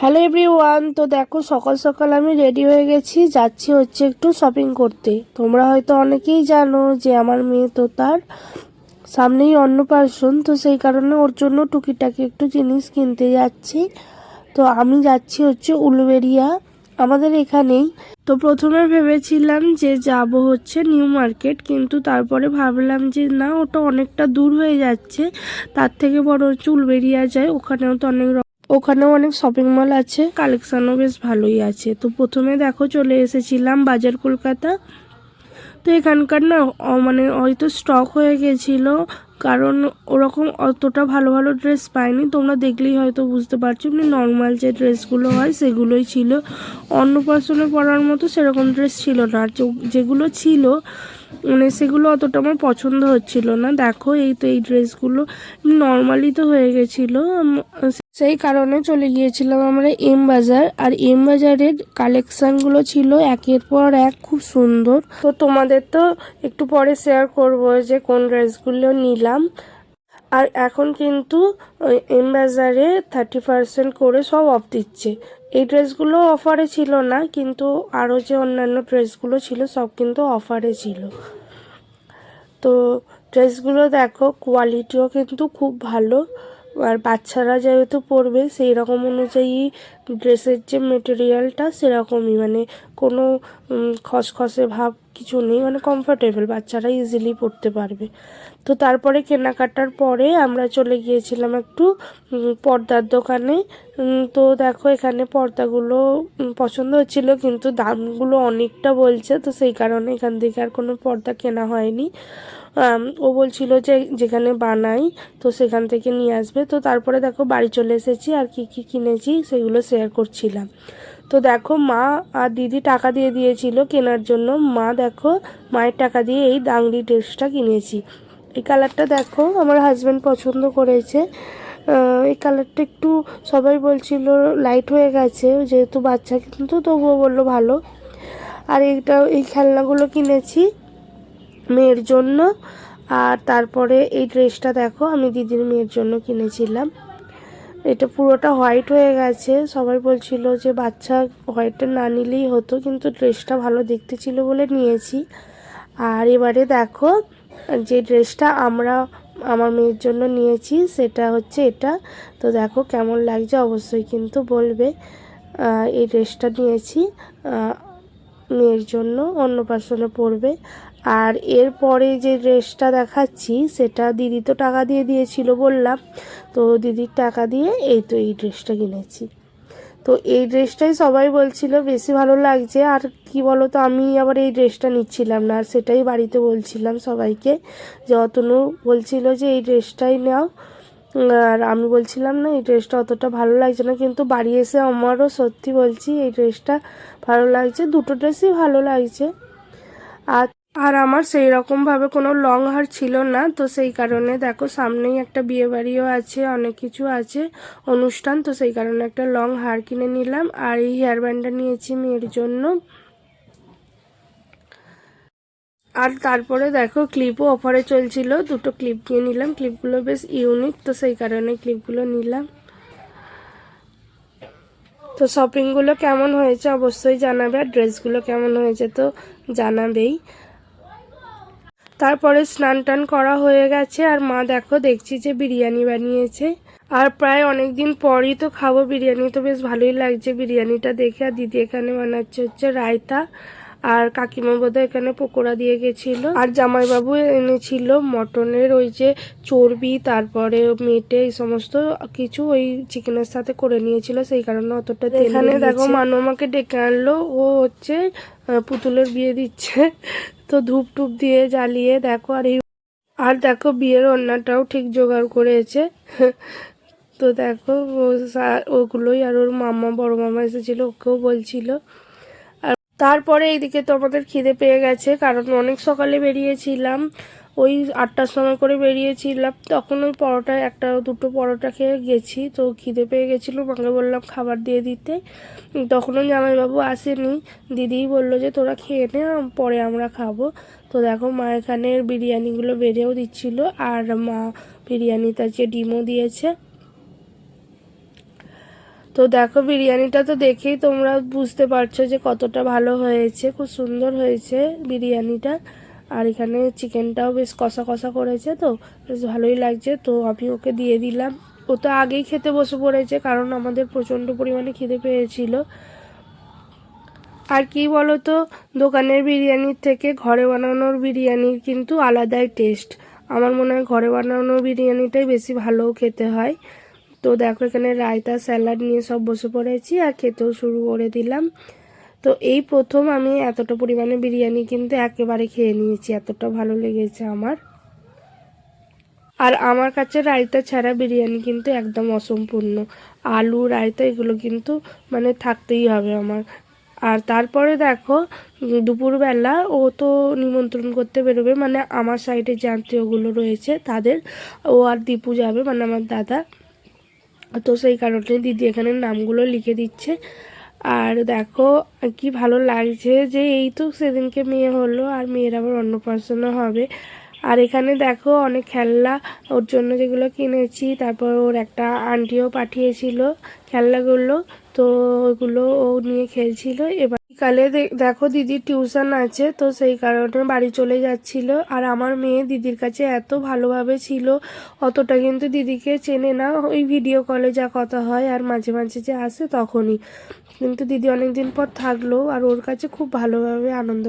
Hello everyone তো দেখো সকাল সকাল আমি রেডি হয়ে গেছি, যাচ্ছি হচ্ছে একটু শপিং করতে। তোমরা হয়তো অনেকেই জানো যে আমার মেয়ে তো তার সামনেই অন্নপ্রাশন, তো সেই কারণে ওর জন্য টুকিটাকি একটু জিনিস কিনতে যাচ্ছি। তো আমি যাচ্ছি হচ্ছে উলুবেরিয়া, আমাদের এখানেই। তো প্রথমে ভেবেছিলাম যে যাব হচ্ছে নিউ মার্কেট, কিন্তু তারপরে ভাবলাম যে না, ওটা অনেকটা দূর হয়ে যাচ্ছে। তার থেকে বড় হচ্ছে উলবেরিয়া যায়, ওখানেও তো অনেক ওখানেও অনেক শপিং মল আছে কালেকশনও বেশ ভালোই আছে। তো প্রথমে দেখো চলে এসেছিলাম বাজার কলকাতা। তো এখানকার না মানে হয়তো স্টক হয়ে গেছিল কারণ ওরকম অতটা ভালো ভালো ড্রেস পাইনি। তোমরা দেখলেই হয়তো বুঝতে পারছ, এমনি নর্মাল যে ড্রেসগুলো হয় সেগুলোই ছিল। অন্নপ্রাশনে পরার মতো সেরকম ড্রেস ছিল না। আর যেগুলো ছিল মানে সেগুলো অতটা আমার পছন্দ হচ্ছিল না। দেখো এই তো এই ড্রেসগুলো নর্মালি তো হয়ে গেছিল। সেই কারণে চলে গিয়েছিলাম আমরা এম বাজার। আর এম বাজারের কালেকশানগুলো ছিল একের পর এক, খুব সুন্দর। তো তোমাদের তো একটু পরে শেয়ার করব যে কোন ড্রেসগুলো নিলাম আর এখন কিন্তু এম থার্টি পার্সেন্ট করে সব অফ দিচ্ছে। এই ড্রেসগুলো অফারে ছিল না, কিন্তু আরও যে অন্যান্য ড্রেসগুলো ছিল, সব কিন্তু অফারে ছিল। তো ড্রেসগুলো দেখো কোয়ালিটিও কিন্তু খুব ভালো। আর বাচ্চারা যেহেতু পরবে, সেই রকম অনুযায়ী ড্রেসের যে মেটেরিয়ালটা সেরকমই। মানে কোনো খসখসে ভাব কিছু নেই মানে কমফোর্টেবল বাচ্চারা ইজিলি পড়তে পারবে। তো তারপরে কেনাকাটার পরে আমরা চলে গিয়েছিলাম একটু পর্দার দোকানে। তো দেখো এখানে পর্দাগুলো পছন্দ হচ্ছিল, কিন্তু দামগুলো অনেকটা বলছে, তো সেই কারণে এখান থেকে আর কোনো পর্দা কেনা হয়নি। ও বলছিল যে যেখানে বানাই, তো সেখান থেকে নিয়ে আসবে। তো তারপরে দেখো বাড়ি চলে এসেছি, আর কি কি কিনেছি, সেগুলো শেয়ার করছিলাম। তো দেখো মা আর দিদি টাকা দিয়ে দিয়েছিল কেনার জন্য। মা দেখো মায়ের টাকা দিয়ে এই দাংড়ি ড্রেসটা কিনেছি। এই কালারটা দেখো আমার হাজব্যান্ড পছন্দ করেছে। এই কালারটা একটু সবাই বলছিল লাইট হয়ে গেছে, যেহেতু বাচ্চা কিন্তু তবুও বলল ভালো। আর এইটা, এই খেলনাগুলো কিনেছি মেয়ের জন্য। আর তারপরে এই ড্রেসটা দেখো আমি দিদির মেয়ের জন্য কিনেছিলাম। এটা পুরোটা হোয়াইট হয়ে গেছে। সবাই বলছিল যে বাচ্চা হোয়াইটটা না নিলেই হতো, কিন্তু ড্রেসটা ভালো দেখতে ছিল বলে নিয়েছি। আর এবারে দেখো, যে ড্রেসটা আমরা, আমার মেয়ের জন্য নিয়েছি, সেটা হচ্ছে এটা। তো দেখো কেমন লাগছে, অবশ্যই কিন্তু বলবে। এই ড্রেসটা নিয়েছি মেয়ের জন্য অন্নপ্রাশনে পড়বে আর এরপরে যে ড্রেসটা দেখাচ্ছি, সেটা দিদি তো টাকা দিয়ে দিয়েছিল বললাম। তো দিদির টাকা দিয়ে এই তো এই ড্রেসটা কিনেছি। তো এই ড্রেসটাই সবাই বলছিল, বেশি ভালো লাগছে। আর কি বলো তো আমি আবার এই ড্রেসটা নিচ্ছিলাম না। আর সেটাই বাড়িতে বলছিলাম সবাইকে যে, অতনু বলছিল যে, এই ড্রেসটাই নাও। আর আমি বলছিলাম, না, এই ড্রেসটা অতটা ভালো লাগছে না। কিন্তু বাড়ি এসে আমারও সত্যি বলছি, এই ড্রেসটা ভালো লাগছে। দুটো ড্রেসই ভালো লাগছে। আর আর আমার সেই রকমভাবে কোনো লং হার ছিল না, তো সেই কারণে দেখো সামনেই একটা বিয়ে বাড়িও আছে, অনেক কিছু আছে, অনুষ্ঠান, তো সেই কারণে একটা লং হার কিনে নিলাম আর এই হেয়ার ব্যান্ডটা নিয়েছি মেয়ের জন্য। আর তারপরে দেখো ক্লিপও অফারে চলছিল, দুটো ক্লিপ নিয়ে নিলাম ক্লিপগুলো বেশ ইউনিক তো সেই কারণে ক্লিপগুলো নিলাম। তো শপিংগুলো কেমন হয়েছে অবশ্যই জানাবে, আর ড্রেসগুলো কেমন হয়েছে তো জানাবেই। তারপরে স্নান টান করা হয়ে গেছে আর মা দেখো দেখছি যে বিরিয়ানি বানিয়েছে। আর প্রায় অনেক দিন পরই তো খাব বিরিয়ানি, তো বেশ ভালোই লাগছে বিরিয়ানিটা দেখে। আর দিদি এখানে বানাচ্ছে হচ্ছে রায়তা। আর কাকিমা বোধহয় এখানে পকোড়া দিয়ে গেছিল। আর জামাইবাবু এনেছিল মটনের ওই যে চর্বি তারপরে মেটে এই সমস্ত কিছু ওই চিকেনের সাথে করে নিয়েছিল সেই কারণে অতটা এখানে দেখো মানু আমাকে ডেকে আনলো ও হচ্ছে পুতুলের বিয়ে দিচ্ছে তো ধূপ টুপ দিয়ে জ্বালিয়ে দেখো আর এই আর দেখো বিয়ের অন্যটাও ঠিক জোগাড় করেছে। তো দেখো ওগুলোই আর ওর মামা বড় মামা এসেছিল ওকেও বলছিল। তারপরে এইদিকে তো আমাদের খিদে পেয়ে গেছে, কারণ অনেক সকালে বেরিয়েছিলাম। ওই আটটার সময় করে বেরিয়েছিলাম, তখন ওই পরোটা, একটা দুটো পরোটা খেয়ে গেছি। তো খিদে পেয়ে গেছিল, মাকে বললাম খাবার দিয়ে দিতে। তখনও জামাইবাবু আসেনি। দিদিই বলল যে, তোরা খেয়ে নে পরে আমরা খাব। তো দেখো মা এখানে বিরিয়ানিগুলো বেড়েও দিচ্ছিল, আর মা বিরিয়ানিতে যে ডিমও দিয়েছে। তো দেখো বিরিয়ানিটা তো দেখেই তোমরা বুঝতে পারছ যে কতটা ভালো হয়েছে, খুব সুন্দর হয়েছে বিরিয়ানিটা। আর এখানে চিকেনটাও বেশ কষা কষা করেছে তো, বেশ ভালোই লাগছে। তো আমি ওকে দিয়ে দিলাম। ও তো আগেই খেতে বসে পড়েছে কারণ আমাদের প্রচণ্ড পরিমাণে খিদে পেয়েছিল। আর কি বলো তো দোকানের বিরিয়ানির থেকে ঘরে বানানোর বিরিয়ানির কিন্তু আলাদাই টেস্ট। আমার মনে হয় ঘরে বানানোর বিরিয়ানিটাই বেশি ভালো খেতে হয়। তো দেখো, এখানে রায়তা স্যালাড নিয়ে সব বসে পড়েছি আর খেতেও শুরু করে দিলাম। তো এই প্রথম আমি এতটা পরিমাণে বিরিয়ানি কিন্তু একেবারে খেয়ে নিয়েছি, এতটা ভালো লেগেছে আমার। আর আমার কাছে রায়তা ছাড়া বিরিয়ানি কিন্তু একদম অসম্পূর্ণ। আলু, রায়তা এগুলো কিন্তু মানে থাকতেই হবে আমার। আর তারপরে দেখো, দুপুরবেলা ও তো নিমন্ত্রণ করতে বেরোবে মানে আমার সাইডে যে আত্মীয়গুলো রয়েছে তাদের, ও আর দীপু যাবে মানে আমার দাদা। তো সেই কারণে দিদি এখানে নামগুলো লিখে দিচ্ছে। আর দেখো, কি ভালো লাগছে যে এই তো সেদিনকে মেয়ে হলো, আর মেয়ের আবার অন্নপ্রাশনও হবে। আর এখানে দেখো, অনেক খেলনা, ওর জন্য যেগুলো কিনেছি, তারপর ওর একটা আন্টিও পাঠিয়েছিল খেলনাগুলো, তো ওগুলো ও নিয়ে খেলছিল। এবার বিকালে দেখো দিদির টিউশন আছে, তো সেই কারণে বাড়ি চলে যাচ্ছিল। আর আমার মেয়ে দিদির কাছে এত ভালোভাবে ছিল, অতটা কিন্তু দিদিকে চেনে না। ওই ভিডিও কলে যা কথা হয় আর মাঝে মাঝে যে আসে তখনই। কিন্তু দিদি অনেক দিন পর থাকল, আর ওর কাছে খুব ভালোভাবে আনন্দ